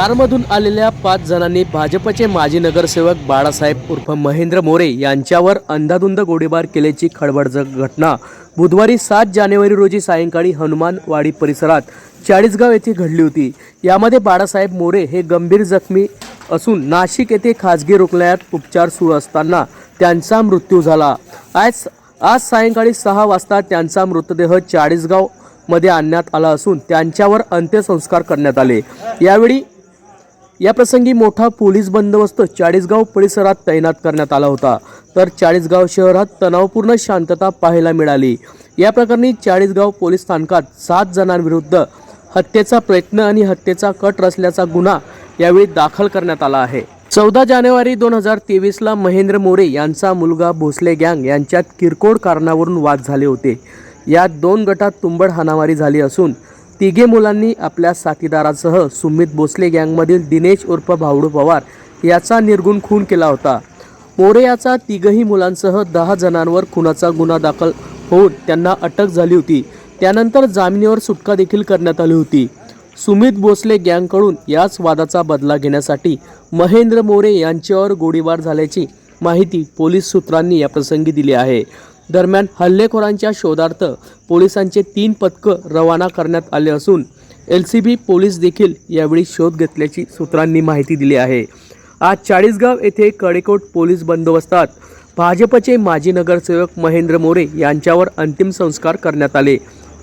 कारमधून आलेल्या पाच जणांनी भाजपचे माजी नगरसेवक बाळासाहेब उर्फ महेंद्र मोरे यांच्यावर अंधाधुंद गोळीबार केल्याची खळबळजनक घटना. बुधवारी सात जानेवारी रोजी सायंकाळी हनुमानवाडी परिसरात चाळीसगाव येथे घडली होती. यामध्ये बाळासाहेब मोरे हे गंभीर जखमी असून नाशिक येथे खाजगी रुग्णालयात उपचार सुरू असताना त्यांचा मृत्यू झाला. आज आज सायंकाळी सहा वाजता त्यांचा मृतदेह चाळीसगावमध्ये आणण्यात आला असून त्यांच्यावर अंत्यसंस्कार करण्यात आले. यावेळी या प्रसंगी मोठा पोलीस बंदोबस्त चाळीसगाव परिसरात तैनात करण्यात आला होता. तर चाळीसगाव शहरात तणावपूर्ण शांतता पाहायला मिळाली. या प्रकरणी चाळीसगाव पोलीस स्थानकात सात जणांविरुद्ध हत्येचा प्रयत्न आणि हत्येचा कट रचल्याचा गुन्हा यावेळी दाखल करण्यात आला आहे. चौदा जानेवारी दोन हजार तेवीसला महेंद्र मोरे यांचा मुलगा भोसले गँग यांच्यात किरकोळ कारणावरून वाद झाले होते. यात दोन गटात तुंबड हाणामारी झाली असून तिघे मुलांनी आपल्या साथीदारासह सुमित भोसले गँगमधील दिनेश उर्फ भावडू पवार याचा निर्गुण खून केला होता. मोरे याचा तिघही मुलांसह दहा जणांवर खुनाचा गुन्हा दाखल होऊन त्यांना अटक झाली होती. त्यानंतर जामिनीवर सुटका देखील करण्यात आली होती. सुमित भोसले गँगकडून याच वादाचा बदला घेण्यासाठी महेंद्र मोरे यांच्यावर गोळीबार झाल्याची माहिती पोलीस सूत्रांनी याप्रसंगी दिली आहे. दरम्यान हल्लेखोरांच्या शोधार्थ पोलिसांचे तीन पथकं रवाना करण्यात आले असून एल सी बी पोलीस देखील यावेळी शोध घेतल्याची सूत्रांनी माहिती दिली आहे. आज चाळीसगाव येथे कडेकोट पोलीस बंदोबस्तात भाजपचे माजी नगरसेवक महेंद्र मोरे यांच्यावर अंतिम संस्कार करण्यात आले.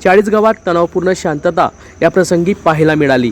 चाळीसगावात तणावपूर्ण शांतता या प्रसंगी पाहायला मिळाली.